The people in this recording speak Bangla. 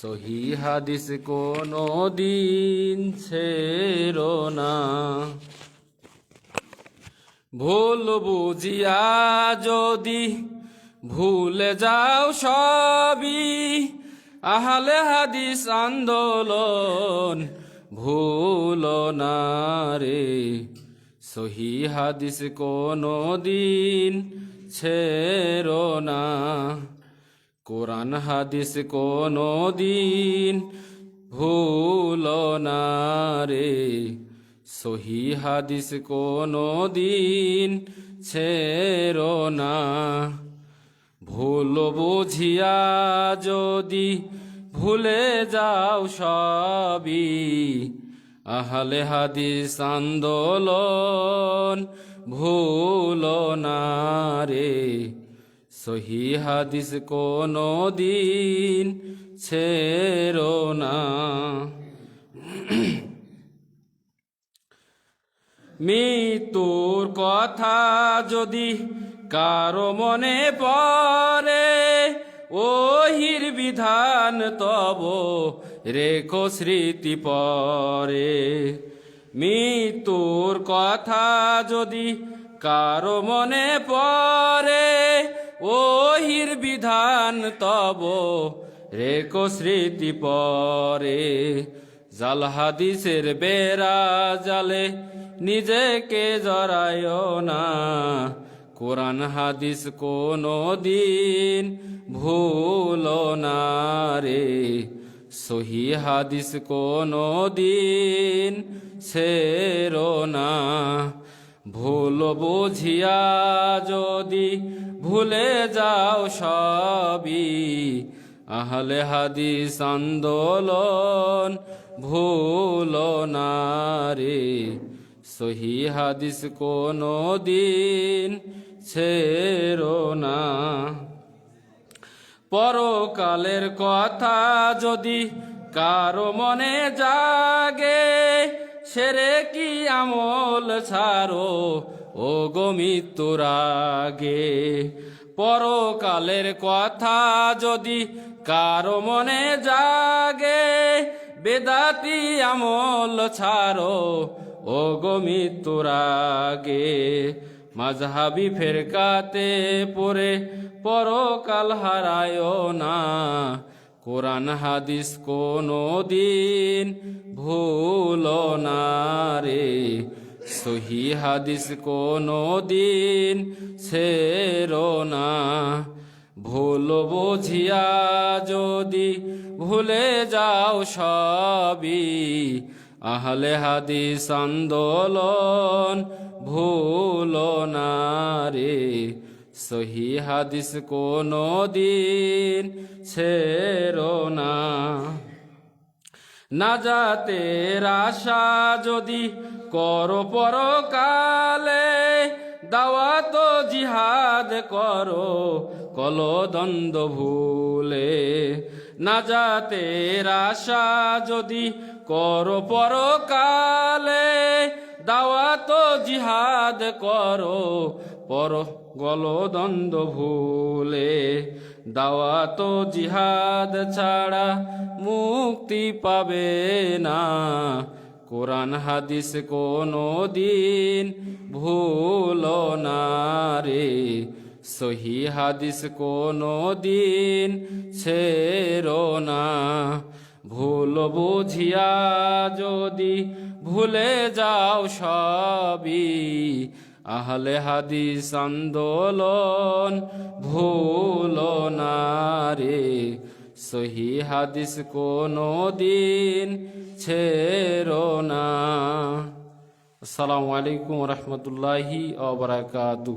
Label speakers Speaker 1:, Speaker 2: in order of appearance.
Speaker 1: সহি হাদিস কোনো দিন ছেড়ো না। ভুল বুঝিয়া যদি ভুলে যাও সবই, আহলে হাদিস আন্দোলন ভুল না রে। সহি হাদিস কোনো দিন ছেড়ো না। কোরআন হাদিস কোনো দিন ভুল না রে। সহি হাদিস কোনো দিন ছেড়ো না। ভুল বুঝিয়া যদি ভুলে যাও সবই, আহলে হাদিস আন্দোলন ভুল না রে। সহি হাদিস কোনো দিন ছেড়ো না। মৃত্যুর কথা যদি কারও মনে পড়ে, ওহির বিধান তব রেখো স্মৃতি পরে। মৃত্যুর কথা যদি কারও মনে পড়ে ওহির বিধান তব, রেখো স্মৃতি পরে। জাল হাদিসের বেড়া জালে নিজেকে জড়ায় না। কোরআন হাদিস কোনো দিন ভুল না রে। সহি হাদিস কোনো দিন সেরো না। ভুল বুঝিয়া যদি ভুলে যাও সবই। আহলে হাদিস আন্দোলন ভুল না রে। সহি হাদিস কোনো দিন ছেড়ো না। পরকালের কথা যদি কারও মনে জাগে, সেরে কি আমল ছাড়ো? ও গো মৃত্যুর পরকালের কথা যদি কারও মনে জাগে, বেদাতি আমল ছাড়ো ও গো মৃত্যুর মাঝহাবি ফেরকাতে পরে পরকাল হারায় না। কোরআন হাদিস কোনো দিন ভুল না রে। সহি হাদিস কোনো দিন ছেড়ো না। ভুল বুঝিয়া যদি ভুলে যাও সবই, আহলে হাদিস আন্দোলন ভুল না রে। সহি হাদিস কোনো দিন ছেড়ো না। না যাতের আশা যদি করো পরকালে, দাওয়াত জিহাদ করো, কলদন্দ ভুলে না যাতের আশা যদি করো পরকালে, দাওয়াত জিহাদ করো, পর গলদন্দ ভুলে দাওয়াত জিহাদ ছাড়া মুক্তি পাবে না। কোরআন হাদিস কোনো দিন ভুল না রে। সহি হাদিস কোনো দিন ছেড়ো না। ভুল বুঝিয়া যদি ভুলে যাও সবই, আহলে হাদিস আন্দোলন ভুল না রে। সহি হাদিস কোনো দিন ছেড়ো না। আসসালামু আলাইকুম রহমতুল্লাহি আবরাকাতু